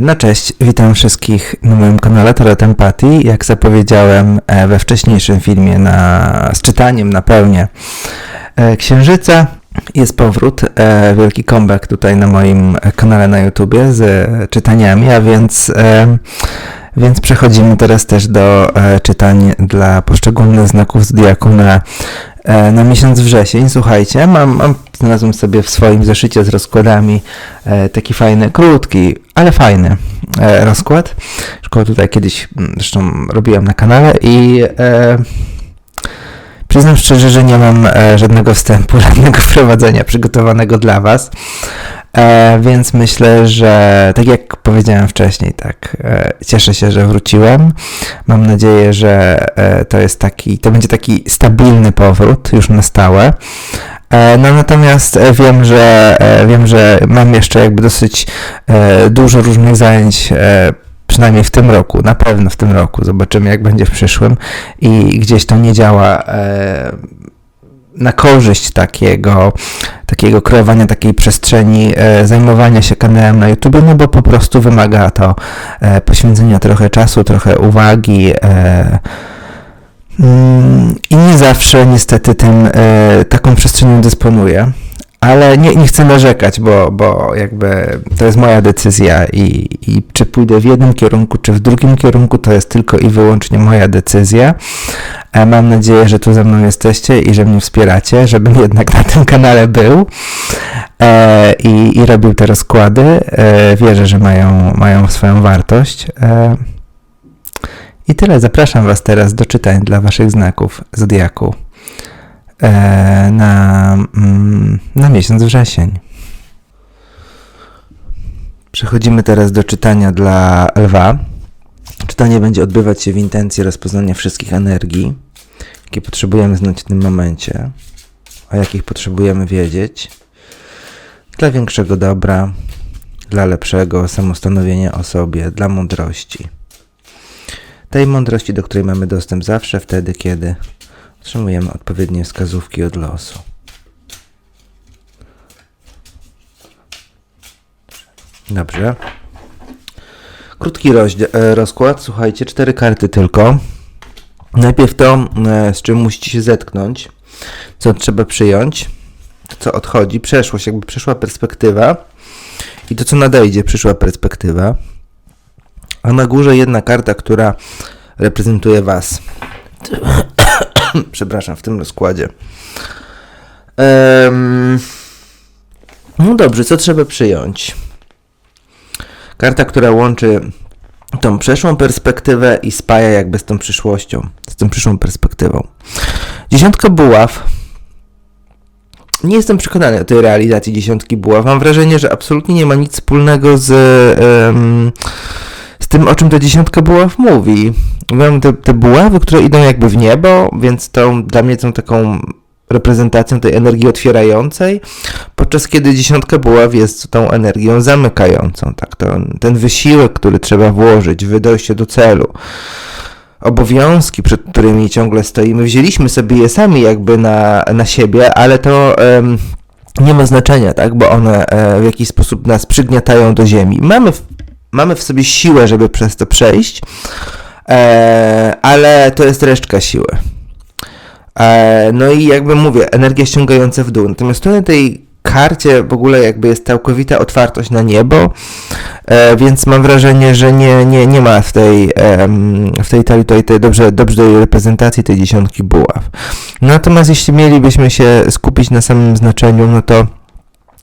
No cześć, witam wszystkich na moim kanale Tarot Empatii. Jak zapowiedziałem e, we wcześniejszym filmie na, z czytaniem na pełnię e, Księżyca, jest powrót, wielki comeback tutaj na moim kanale na YouTubie z czytaniami, a więc, więc przechodzimy teraz też do czytań dla poszczególnych znaków zodiaku na, na miesiąc wrzesień. Słuchajcie, mam, mam znalazłem sobie w swoim zeszycie z rozkładami e, taki fajny, krótki, ale fajny e, rozkład. Szkołę tutaj kiedyś mm, zresztą robiłem na kanale i e, przyznam szczerze, że nie mam e, żadnego wstępu, żadnego wprowadzenia przygotowanego dla Was. E, więc myślę, że tak jak powiedziałem wcześniej, tak, e, cieszę się, że wróciłem. Mam nadzieję, że e, to jest taki, to będzie taki stabilny powrót już na stałe. E, No natomiast e, wiem, że e, wiem, że mam jeszcze jakby dosyć dużo różnych zajęć, przynajmniej w tym roku, na pewno w tym roku. Zobaczymy jak będzie w przyszłym i gdzieś to nie działa na korzyść takiego, takiego kreowania takiej przestrzeni, e, zajmowania się kanałem na YouTube, no bo po prostu wymaga to e, poświęcenia trochę czasu, trochę uwagi. E, Mm, I nie zawsze niestety tym, e, taką przestrzenią dysponuję. Ale nie, nie chcę narzekać, bo, bo jakby to jest moja decyzja i, i czy pójdę w jednym kierunku, czy w drugim kierunku, to jest tylko i wyłącznie moja decyzja. Mam nadzieję, że tu ze mną jesteście i że mnie wspieracie, żebym jednak na tym kanale był e, i, i robił te rozkłady. E, wierzę, że mają, mają swoją wartość. E, i tyle. Zapraszam Was teraz do czytań dla Waszych znaków Zodiaku na, mm, na miesiąc wrzesień. Przechodzimy teraz do czytania dla Lwa. Czytanie będzie odbywać się w intencji rozpoznania wszystkich energii, jakie potrzebujemy znać w tym momencie, o jakich potrzebujemy wiedzieć, dla większego dobra, dla lepszego samostanowienia o sobie, dla mądrości tej mądrości, do której mamy dostęp zawsze wtedy, kiedy otrzymujemy odpowiednie wskazówki od losu. Dobrze. Krótki e, rozkład, słuchajcie, cztery karty tylko. Najpierw to, e, z czym musicie się zetknąć, co trzeba przyjąć, to co odchodzi, przeszłość, jakby przyszła perspektywa i to co nadejdzie, przyszła perspektywa. A na górze jedna karta, która reprezentuje Was. Przepraszam, w tym rozkładzie. Em, no dobrze, co trzeba przyjąć? Karta, która łączy tą przeszłą perspektywę i spaja jakby z tą przyszłością, z tą przyszłą perspektywą. Dziesiątka buław. Nie jestem przekonany o tej realizacji dziesiątki buław. Mam wrażenie, że absolutnie nie ma nic wspólnego z. em, z tym, o czym ta dziesiątka buław mówi. Mam te, te buławy, które idą jakby w niebo, więc to dla mnie są taką reprezentacją tej energii otwierającej, podczas kiedy dziesiątka buław jest tą energią zamykającą. Tak, to, ten wysiłek, który trzeba włożyć w dojście do celu, obowiązki, przed którymi ciągle stoimy, wzięliśmy sobie je sami jakby na, na siebie, ale to em, nie ma znaczenia, tak, bo one e, w jakiś sposób nas przygniatają do ziemi. Mamy w, mamy w sobie siłę, żeby przez to przejść, e, ale to jest resztka siły. E, no i jakby mówię, energia ściągająca w dół. Natomiast tu na tej karcie w ogóle jakby jest całkowita otwartość na niebo, e, więc mam wrażenie, że nie, nie, nie ma w tej, w tej talii tutaj tej dobrze, dobrze reprezentacji tej dziesiątki buław. Natomiast jeśli mielibyśmy się skupić na samym znaczeniu, no to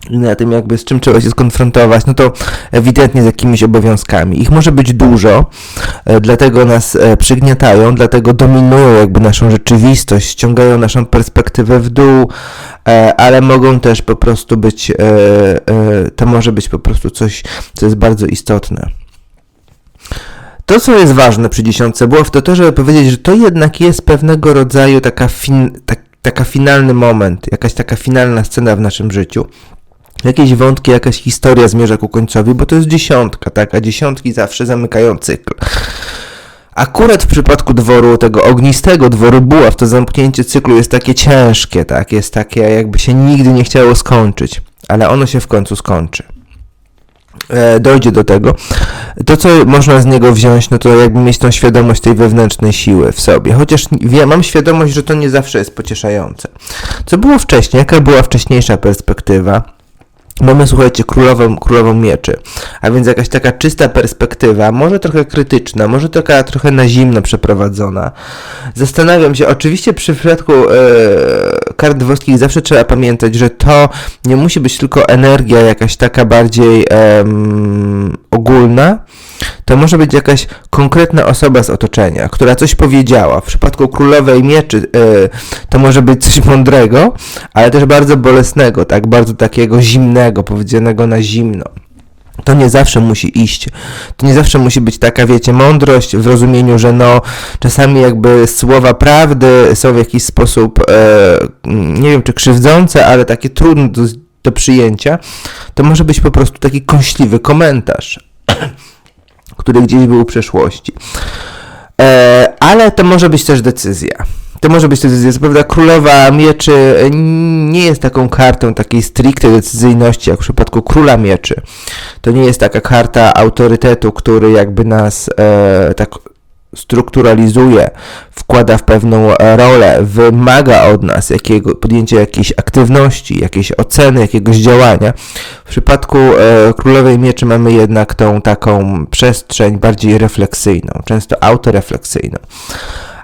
na tym jakby z czym trzeba się skonfrontować, no to ewidentnie z jakimiś obowiązkami. Ich może być dużo, e, dlatego nas e, przygniatają, dlatego dominują jakby naszą rzeczywistość, ściągają naszą perspektywę w dół, e, ale mogą też po prostu być, to może być po prostu coś, co jest bardzo istotne. To, co jest ważne przy dziesiątce buław, to to, żeby powiedzieć, że to jednak jest pewnego rodzaju taka, fin, tak, taka finalny moment, jakaś taka finalna scena w naszym życiu. Jakieś wątki, jakaś historia zmierza ku końcowi, bo to jest dziesiątka, tak? A dziesiątki zawsze zamykają cykl. Akurat w przypadku dworu, tego ognistego dworu buław, to zamknięcie cyklu jest takie ciężkie, tak? Jest takie, jakby się nigdy nie chciało skończyć, ale ono się w końcu skończy. E, dojdzie do tego. To, co można z niego wziąć, no to jakby mieć tą świadomość tej wewnętrznej siły w sobie. Chociaż ja mam świadomość, że to nie zawsze jest pocieszające. Co było wcześniej? Jaka była wcześniejsza perspektywa? Mamy, słuchajcie, królową, królową mieczy, a więc jakaś taka czysta perspektywa, może trochę krytyczna, może taka trochę na zimno przeprowadzona. Zastanawiam się, oczywiście przy przypadku e, kart dworskich zawsze trzeba pamiętać, że to nie musi być tylko energia jakaś taka bardziej e, ogólna, to może być jakaś konkretna osoba z otoczenia, która coś powiedziała. W przypadku królowej mieczy yy, to może być coś mądrego, ale też bardzo bolesnego, tak, bardzo takiego zimnego, powiedzianego na zimno. To nie zawsze musi iść. To nie zawsze musi być taka, wiecie, mądrość w rozumieniu, że no, czasami jakby słowa prawdy są w jakiś sposób, e, nie wiem czy krzywdzące, ale takie trudne do, do przyjęcia. To może być po prostu taki kąśliwy komentarz który gdzieś był w przeszłości. E, ale to może być też decyzja. To może być decyzja. Co prawda, królowa mieczy nie jest taką kartą takiej stricte decyzyjności, jak w przypadku króla mieczy. To nie jest taka karta autorytetu, który jakby nas e, tak strukturalizuje, wkłada w pewną rolę, wymaga od nas jakiego, podjęcia jakiejś aktywności, jakiejś oceny, jakiegoś działania. W przypadku e, Królowej Mieczy mamy jednak tą taką przestrzeń bardziej refleksyjną, często autorefleksyjną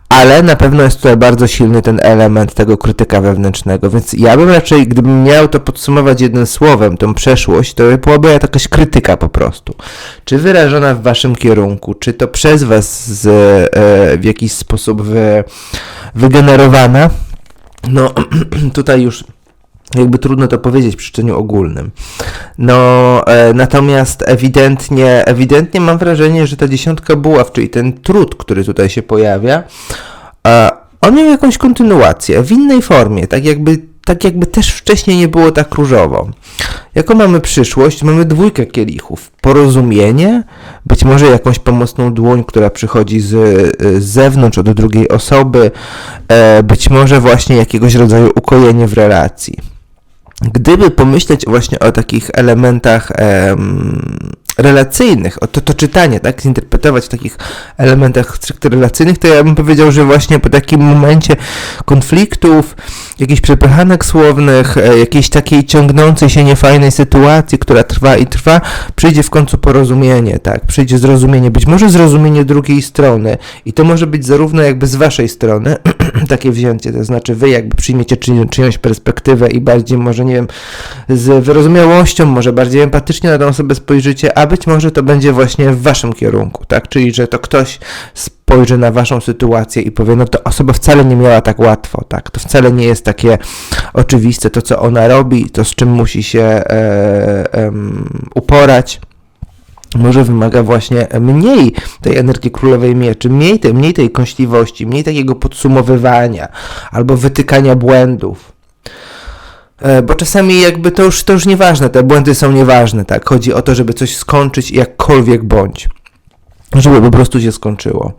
ale na pewno jest tutaj bardzo silny ten element tego krytyka wewnętrznego, więc ja bym raczej, gdybym miał to podsumować jednym słowem, tą przeszłość, to byłaby jakaś krytyka po prostu. Czy wyrażona w waszym kierunku, czy to przez was z, e, w jakiś sposób wy, wygenerowana, no tutaj już jakby trudno to powiedzieć przy czyniu ogólnym. No, e, natomiast ewidentnie, ewidentnie mam wrażenie, że ta dziesiątka buław, czyli ten trud, który tutaj się pojawia, e, on miał jakąś kontynuację w innej formie, tak jakby, tak jakby też wcześniej nie było tak różowo. Jaką mamy przyszłość? Mamy dwójkę kielichów. Porozumienie, być może jakąś pomocną dłoń, która przychodzi z, z zewnątrz od drugiej osoby, e, być może właśnie jakiegoś rodzaju ukojenie w relacji. Gdyby pomyśleć właśnie o takich elementach em, relacyjnych, o to, to czytanie, tak, zinterpretować w takich elementach stricte relacyjnych, to ja bym powiedział, że właśnie po takim momencie konfliktów, jakichś przepychanek słownych, e, jakiejś takiej ciągnącej się niefajnej sytuacji, która trwa i trwa, przyjdzie w końcu porozumienie, tak, przyjdzie zrozumienie, być może zrozumienie drugiej strony. I to może być zarówno jakby z waszej strony takie wzięcie, to znaczy wy jakby przyjmiecie czy, czyjąś perspektywę i bardziej może, nie wiem, z wyrozumiałością, może bardziej empatycznie na tę osobę spojrzycie, a być może to będzie właśnie w waszym kierunku, tak? Czyli, że to ktoś spojrzy na waszą sytuację i powie, no to osoba wcale nie miała tak łatwo, tak? To wcale nie jest takie oczywiste to, co ona robi, to z czym musi się e, e, uporać może wymaga właśnie mniej tej energii królowej mieczy, mniej tej, mniej tej kąśliwości, mniej takiego podsumowywania albo wytykania błędów. E, bo czasami jakby to już, to już nieważne, te błędy są nieważne, tak? Chodzi o to, żeby coś skończyć jakkolwiek bądź. Żeby po prostu się skończyło.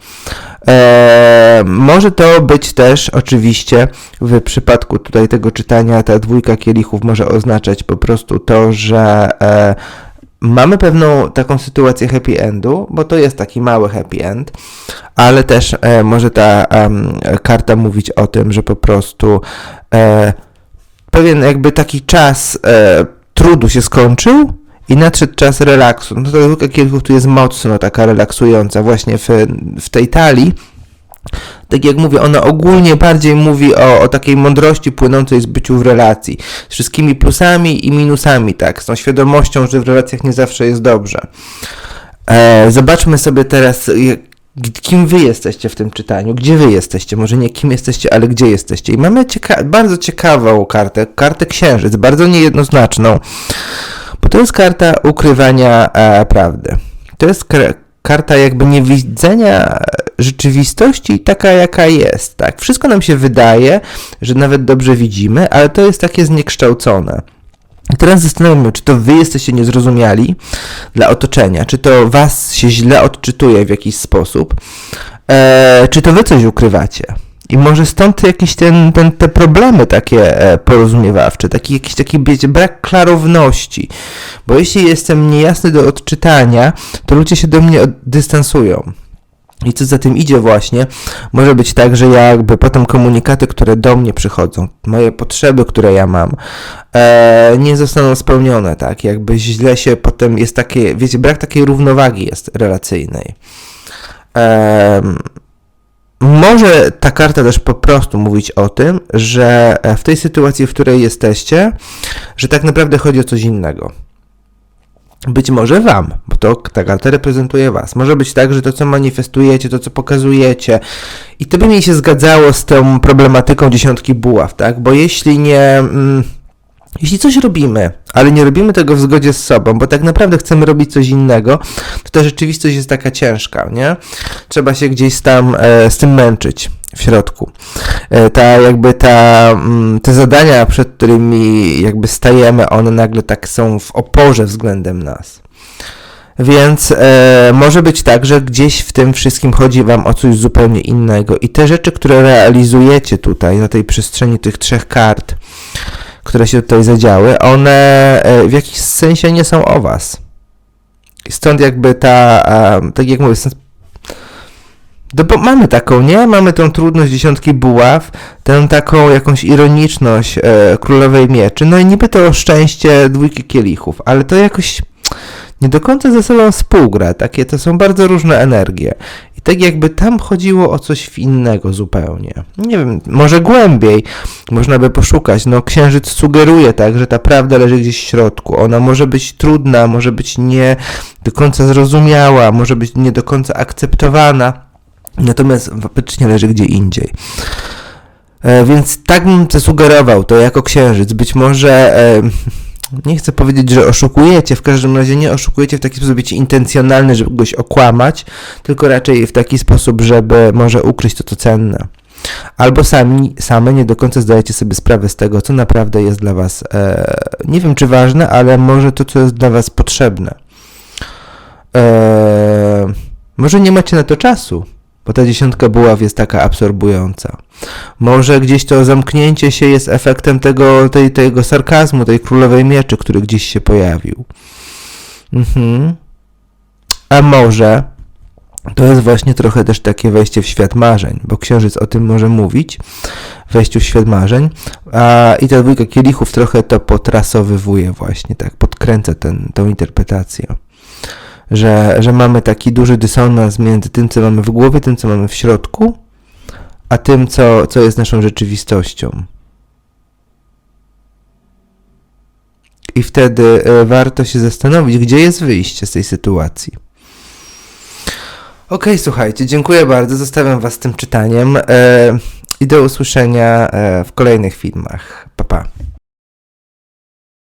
E, może to być też oczywiście w przypadku tutaj tego czytania, ta dwójka kielichów może oznaczać po prostu to, że e, mamy pewną taką sytuację happy endu, bo to jest taki mały happy end, ale też e, może ta karta mówić o tym, że po prostu e, pewien jakby taki czas e, trudu się skończył i nadszedł czas relaksu. No to kielichów tu jest mocno taka relaksująca właśnie w, w tej talii. Tak jak mówię, ona ogólnie bardziej mówi o, o takiej mądrości płynącej z byciu w relacji. Z wszystkimi plusami i minusami, tak. Z tą świadomością, że w relacjach nie zawsze jest dobrze. E, zobaczmy sobie teraz, kim wy jesteście w tym czytaniu, gdzie wy jesteście, może nie kim jesteście, ale gdzie jesteście. I mamy cieka bardzo ciekawą kartę, kartę księżyc, bardzo niejednoznaczną, bo to jest karta ukrywania e, prawdy. To jest karta jakby niewidzenia rzeczywistości taka, jaka jest. Tak? Wszystko nam się wydaje, że nawet dobrze widzimy, ale to jest takie zniekształcone. Teraz zastanawiam czy to wy jesteście niezrozumiali dla otoczenia, czy to was się źle odczytuje w jakiś sposób, E, czy to wy coś ukrywacie? I może stąd jakiś ten, ten, te problemy takie e, porozumiewawcze, taki, jakiś taki wiecie, brak klarowności. Bo jeśli jestem niejasny do odczytania, to ludzie się do mnie dystansują. I co za tym idzie właśnie, może być tak, że ja jakby potem komunikaty, które do mnie przychodzą, moje potrzeby, które ja mam, e, nie zostaną spełnione, tak? Jakby źle się potem jest takie, wiecie, brak takiej równowagi jest relacyjnej. Em, może ta karta też po prostu mówić o tym, że e, w tej sytuacji, w której jesteście, że tak naprawdę chodzi o coś innego. Być może wam, bo to ta karta reprezentuje was. Może być tak, że to, co manifestujecie, to, co pokazujecie, i to by mi się zgadzało z tą problematyką dziesiątki buław, tak? Bo jeśli nie. Mm, jeśli coś robimy, ale nie robimy tego w zgodzie z sobą, bo tak naprawdę chcemy robić coś innego, to ta rzeczywistość jest taka ciężka, nie? Trzeba się gdzieś tam e, z tym męczyć w środku. E, ta jakby ta, mm, te zadania, przed którymi jakby stajemy, one nagle tak są w oporze względem nas. Więc e, może być tak, że gdzieś w tym wszystkim chodzi Wam o coś zupełnie innego. I te rzeczy, które realizujecie tutaj, na tej przestrzeni tych trzech kart, które się tutaj zadziały, one e, w jakiś sensie nie są o Was. Stąd jakby ta, tak jak mówię, no bo mamy taką, nie? Mamy tą trudność dziesiątki buław, tę taką jakąś ironiczność e, królowej mieczy, no i niby to szczęście dwójki kielichów, ale to jakoś nie do końca ze sobą współgra, takie to są bardzo różne energie. I tak jakby tam chodziło o coś innego zupełnie. Nie wiem, może głębiej można by poszukać. No księżyc sugeruje tak, że ta prawda leży gdzieś w środku. Ona może być trudna, może być nie do końca zrozumiała, może być nie do końca akceptowana. Natomiast faktycznie leży gdzie indziej. E, więc tak bym sugerował, to jako księżyc. Być może, e, nie chcę powiedzieć, że oszukujecie, w każdym razie nie oszukujecie w taki sposób, wiecie, intencjonalny, żeby kogoś okłamać, tylko raczej w taki sposób, żeby może ukryć to, co cenne. Albo sami, same nie do końca zdajecie sobie sprawę z tego, co naprawdę jest dla Was, e, nie wiem czy ważne, ale może to, co jest dla Was potrzebne. E, może nie macie na to czasu, bo ta dziesiątka buław jest taka absorbująca. Może gdzieś to zamknięcie się jest efektem tego, tej, tego sarkazmu, tej królowej mieczy, który gdzieś się pojawił. Mhm. A może to jest właśnie trochę też takie wejście w świat marzeń, bo księżyc o tym może mówić, wejściu w świat marzeń, a i ta dwójka kielichów trochę to potrasowywuje właśnie, tak, podkręca ten, tą interpretację że, że mamy taki duży dysonans między tym, co mamy w głowie, tym, co mamy w środku, a tym, co, co jest naszą rzeczywistością. I wtedy e, warto się zastanowić, gdzie jest wyjście z tej sytuacji. Okej, słuchajcie, dziękuję bardzo. Zostawiam Was z tym czytaniem e, i do usłyszenia e, w kolejnych filmach. Pa, pa.